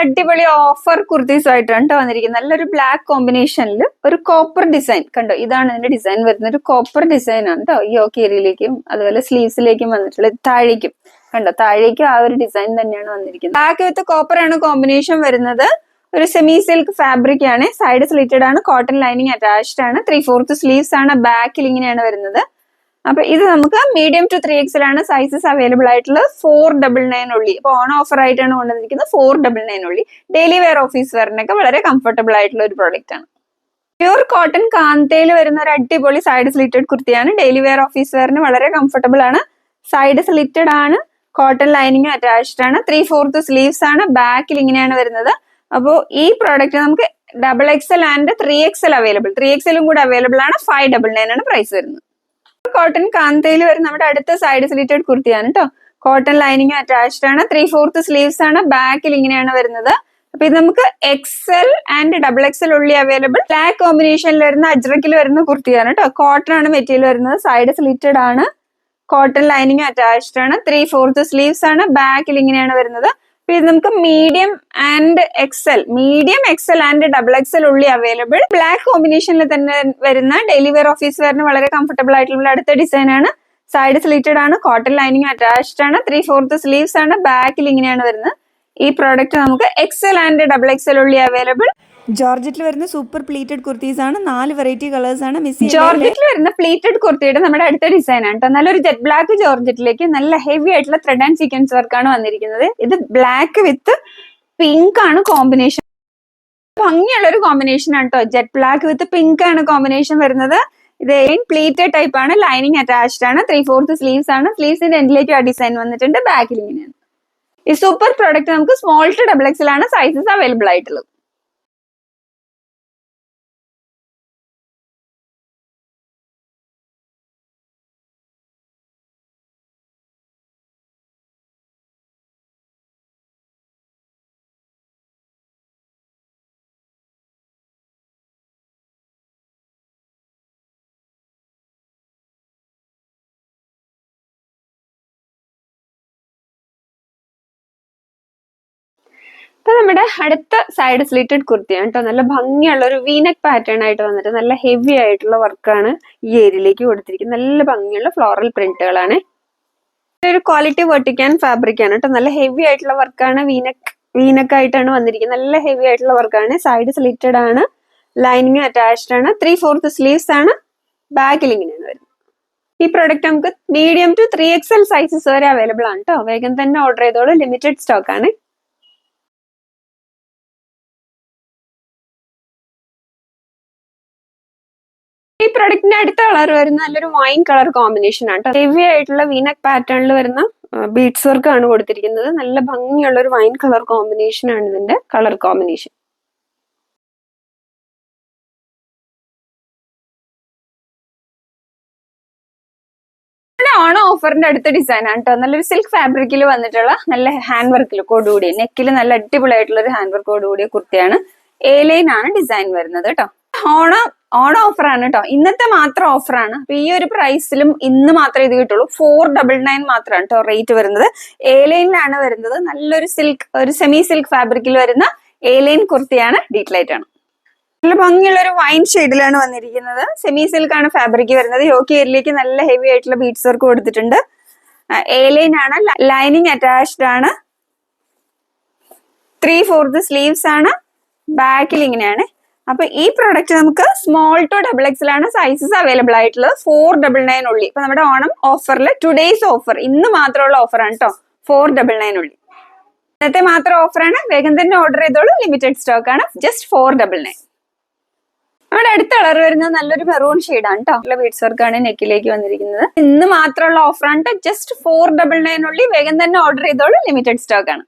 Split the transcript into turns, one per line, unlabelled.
അടിപൊളി ഓഫർ കുർത്തീസ് ആയിട്ടാണ് ട്ടോ വന്നിരിക്കുന്നത്. നല്ലൊരു ബ്ലാക്ക് കോമ്പിനേഷനിൽ ഒരു കോപ്പർ ഡിസൈൻ കണ്ടോ? ഇതാണ് ഇതിന്റെ ഡിസൈൻ വരുന്നത്. ഒരു കോപ്പർ ഡിസൈൻ ആണ് കേട്ടോ ഈ ഓക്കേരിയിലേക്കും അതുപോലെ സ്ലീവ്സിലേക്കും വന്നിട്ടുള്ള താഴേക്കും. കണ്ടോ? താഴേക്കും ആ ഒരു ഡിസൈൻ തന്നെയാണ് വന്നിരിക്കുന്നത്. ബ്ലാക്ക് വിത്ത് കോപ്പർ ആണ് കോമ്പിനേഷൻ വരുന്നത്. ഒരു സെമി സിൽക്ക് ഫാബ്രിക് ആണ്. സൈഡ് സ്ലിറ്റഡ് ആണ്. കോട്ടൺ ലൈനിങ് അറ്റാച്ച്ഡ് ആണ്. ത്രീ ഫോർത്ത് സ്ലീവ്സ് ആണ്. ബാക്കിൽ ഇങ്ങനെയാണ് വരുന്നത്. അപ്പൊ ഇത് നമുക്ക് മീഡിയം ടു ത്രീ ആണ് സൈസസ് അവൈലബിൾ ആയിട്ടുള്ളത്. Four double nine only. ഇപ്പൊ ഓൺ ഓഫർ ആയിട്ടാണ് കൊണ്ടുവന്നിരിക്കുന്നത്. Four double nine only. Daily wear office വെയറിനൊക്കെ വളരെ കംഫർട്ടബിൾ ആയിട്ടുള്ള ഒരു പ്രോഡക്റ്റ് ആണ്. പ്യൂർ കോട്ടൺ കാന്തയിൽ വരുന്ന ഒരു അടിപൊളി സൈഡ് സ്ലിറ്റഡ് കുർത്തിയാണ്. ഡെയിലി വെയർ ഓഫീസ് വെയറിന് വളരെ കംഫർട്ടബിൾ ആണ്. സൈഡ് സ്ലിറ്റഡ് ആണ്. കോട്ടൺ ലൈനിങ് അറ്റാച്ച്ഡ് ആണ്. ത്രീ ഫോർത്ത് സ്ലീവ്സ് ആണ്. ബാക്കിൽ ഇങ്ങനെയാണ് വരുന്നത്. അപ്പോൾ ഈ പ്രോഡക്റ്റ് നമുക്ക് double XL and three XL available three എക്സലും കൂടെ അവൈലബിൾ ആണ്. ഫൈവ് ഡബിൾ നയൻ ആണ് പ്രൈസ് വരുന്നത്. കോട്ടൺ കാന്തയിൽ വരും നമ്മുടെ അടുത്ത സൈഡ് സ്ലിറ്റഡ് കുർത്തിയാണ് കേട്ടോ കോട്ടൺ ലൈനിങ് അറ്റാച്ച്ഡ് ആണ്. ത്രീ ഫോർത്ത് സ്ലീവ്സ് ആണ്. ബാക്കിൽ ഇങ്ങനെയാണ് വരുന്നത്. അപ്പൊ ഇത് നമുക്ക് XL and double XL only available black കോമ്പിനേഷനിൽ വരുന്ന അജ്രക്കിൽ വരുന്ന കുർത്തിയാണ് കേട്ടോ കോട്ടൺ ആണ് മെറ്റീരിയൽ വരുന്നത്. സൈഡ് സ്ലിറ്റഡ് ആണ്. കോട്ടൺ ലൈനിങ് അറ്റാച്ച്ഡ് ആണ്. ത്രീ ഫോർത്ത് സ്ലീവ്സ് ആണ്. ബാക്കിൽ ഇങ്ങനെയാണ് വരുന്നത്. ഇത് നമുക്ക് medium and XL medium XL and double XL only available black കോമ്പിനേഷനിൽ തന്നെ വരുന്ന ഡെയിലി വെയർ ഓഫീസ് വെയറിന് വളരെ കംഫർട്ടബിൾ ആയിട്ടുള്ള അടുത്ത ഡിസൈൻ ആണ്. സൈഡ് സ്ലീറ്റഡ് ആണ് കോട്ടൺ ലൈനിങ് അറ്റാച്ച്ഡ് ആണ് ത്രീ ഫോർത്ത് സ്ലീവ്സ് ആണ് ബാക്കിൽ ഇങ്ങനെയാണ് വരുന്നത്. ഈ പ്രോഡക്റ്റ് നമുക്ക് എക്സൽ ആൻഡ് ഡബിൾ എക്സൽ ഉള്ളി അവൈലബിൾ
ജോർജറ്റിൽ വരുന്ന സൂപ്പർ പ്ലീറ്റഡ് കുർത്തീസ് ആണ്. നാല് വെറൈറ്റി കളേഴ്സ് ആണ് മിസ്
ജോർജറ്റിൽ വരുന്ന പ്ലീറ്റഡ് കുർത്തിയുടെ നമ്മുടെ അടുത്ത ഡിസൈൻ ആണ് കേട്ടോ നല്ലൊരു ജെറ്റ് ബ്ലാക്ക് ജോർജറ്റിലേക്ക് നല്ല ഹെവി ആയിട്ടുള്ള ത്രെഡ് ആൻഡ് സീക്വൻസ് വർക്ക് ആണ് വന്നിരിക്കുന്നത്. ഇത് ബ്ലാക്ക് വിത്ത് പിങ്ക് ആണ് കോമ്പിനേഷൻ ഭംഗിയുള്ള ഒരു കോമ്പിനേഷൻ ആണ് കേട്ടോ ജെറ്റ് ബ്ലാക്ക് വിത്ത് പിങ്ക് ആണ് കോമ്പിനേഷൻ വരുന്നത്. ഇത് പ്ലീറ്റഡ് ടൈപ്പ് ആണ് ലൈനിങ് അറ്റാച്ച്ഡ് ആണ് ത്രീ ഫോർത്ത് സ്ലീവ്സ് ആണ്. സ്ലീവ്സിന്റെ എൻഡിലേക്ക് ആ ഡിസൈൻ വന്നിട്ടുണ്ട് ബാക്കിൽ ഇങ്ങനെയാണ്. ഈ സൂപ്പർ പ്രോഡക്റ്റ് നമുക്ക് സ്മോൾ ടു ഡബിൾ എക്സിലാണ് സൈസസ് അവൈലബിൾ ആയിട്ടുള്ളത്. ഇപ്പൊ നമ്മുടെ അടുത്ത സൈഡ് സ്ലിറ്റഡ് കുർത്തിയാണ് കേട്ടോ നല്ല ഭംഗിയുള്ള ഒരു വീനക് പാറ്റേൺ ആയിട്ട് വന്നിട്ട് നല്ല ഹെവി ആയിട്ടുള്ള വർക്കാണ് ഈ ഏരിയയിലേക്ക് കൊടുത്തിരിക്കുന്നത്. നല്ല ഭംഗിയുള്ള ഫ്ലോറൽ പ്രിന്റുകളാണ് ഒരു ക്വാളിറ്റി വെർട്ടിക്കാൻ ഫാബ്രിക് ആണ് കേട്ടോ നല്ല ഹെവി ആയിട്ടുള്ള വർക്കാണ് വീനക് വീനക് ആയിട്ടാണ് വന്നിരിക്കുന്നത്. നല്ല ഹെവി ആയിട്ടുള്ള വർക്കാണ് സൈഡ് സ്ലിറ്റഡ് ആണ്. ലൈനിങ് അറ്റാച്ച്ഡ് ആണ്. ത്രീ ഫോർത്ത് സ്ലീവ്സ് ആണ്. ബാക്കിൽ ഇങ്ങനെയാണ് വരുന്നത്. ഈ പ്രൊഡക്റ്റ് നമുക്ക് medium to three X L sizes വരെ അവൈലബിൾ ആണ് കേട്ടോ വേഗം തന്നെ ഓർഡർ ചെയ്തോളൂ. ലിമിറ്റഡ് സ്റ്റോക്ക് ആണ്. പ്രൊഡക്റ്റിന്റെ അടുത്ത കളർ വരുന്ന നല്ലൊരു വൈൻ കളർ കോമ്പിനേഷൻ ആണ് കേട്ടോ. ഹെവി ആയിട്ടുള്ള വീനക് പാറ്റേണിൽ വരുന്ന ബീഡ്സ് വർക്ക് ആണ് കൊടുത്തിരിക്കുന്നത്. നല്ല ഭംഗിയുള്ള ഒരു വൈൻ കളർ കോമ്പിനേഷൻ ആണ് ഇതിന്റെ കളർ കോമ്പിനേഷൻ ആണ് ഓഫറിന്റെ അടുത്ത ഡിസൈൻ ആണ് കേട്ടോ. നല്ലൊരു സിൽക്ക് ഫാബ്രിക്കിൽ വന്നിട്ടുള്ള നല്ല ഹാൻഡ് വർക്കിൽ കൂടി നെക്കിൽ നല്ല അടിപൊളിയായിട്ടുള്ള ഒരു ഹാൻഡ് വർക്ക് കൂടിയ കുർത്തിയാണ്. എ ലൈൻ ആണ് ഡിസൈൻ വരുന്നത് കേട്ടോ. ഓണം ഓൺ ഓഫർ ആണ് കേട്ടോ ഇന്നത്തെ മാത്രം ഓഫർ ആണ്. അപ്പൊ ഈ ഒരു പ്രൈസിലും ഇന്ന് മാത്രമേ ഇത് കിട്ടുള്ളൂ. ഫോർ ഡബിൾ നയൻ മാത്രമാണ് കേട്ടോ റേറ്റ് വരുന്നത്. എ ലൈനിലാണ് വരുന്നത്. നല്ലൊരു സിൽക്ക് ഒരു സെമി സിൽക്ക് ഫാബ്രിക്കിൽ വരുന്ന എ ലൈൻ കുർത്തിയാണ് ഡീറ്റലൈറ്റ് ആണ്. നല്ല ഭംഗിയുള്ള ഒരു വൈൻ ഷെയ്ഡിലാണ് വന്നിരിക്കുന്നത്. സെമി സിൽക്ക് ആണ് ഫാബ്രിക് വരുന്നത്. യോക്കി ഏരിയയിലേക്ക് നല്ല ഹെവി ആയിട്ടുള്ള ബീഡ്സ് വർക്ക് കൊടുത്തിട്ടുണ്ട്. എ ലൈൻ ആണ്. ലൈനിങ് അറ്റാച്ച്ഡ് ആണ്. ത്രീ ഫോർത്ത് സ്ലീവ്സ് ആണ്. ബാക്കിൽ ഇങ്ങനെയാണ്. അപ്പൊ ഈ പ്രോഡക്റ്റ് നമുക്ക് സ്മോൾ ടു ഡബിൾ എക്സിലാണ് സൈസസ് അവൈലബിൾ ആയിട്ടുള്ളത്. Four double nine only. ഇപ്പൊ നമ്മുടെ ഓണം ഓഫറിൽ ടുഡേയ്സ് ഓഫർ ഇന്ന് മാത്രമുള്ള ഓഫറാണ് കേട്ടോ ഫോർ ഡബിൾ നയൻ ഉള്ളി. ഇന്നത്തെ മാത്രം ഓഫറാണ് വേഗം തന്നെ ഓർഡർ ചെയ്തോളൂ. ലിമിറ്റഡ് സ്റ്റോക്ക് ആണ്. ജസ്റ്റ് ഫോർ ഡബിൾ നയൻ നമ്മുടെ അടുത്ത കളർ വരുന്നത് നല്ലൊരു മെറൂൺ ഷെയ്ഡാണ് കേട്ടോ ബീഡ്സ് വർക്കാണ് നെക്കിലേക്ക് വന്നിരിക്കുന്നത്. ഇന്ന് മാത്രമുള്ള ഓഫറാണ് ജസ്റ്റ് ഫോർ ഡബിൾ നയൻ ഉള്ളി. വേഗം തന്നെ ഓർഡർ ചെയ്തോളൂ. ലിമിറ്റഡ് സ്റ്റോക്ക് ആണ്.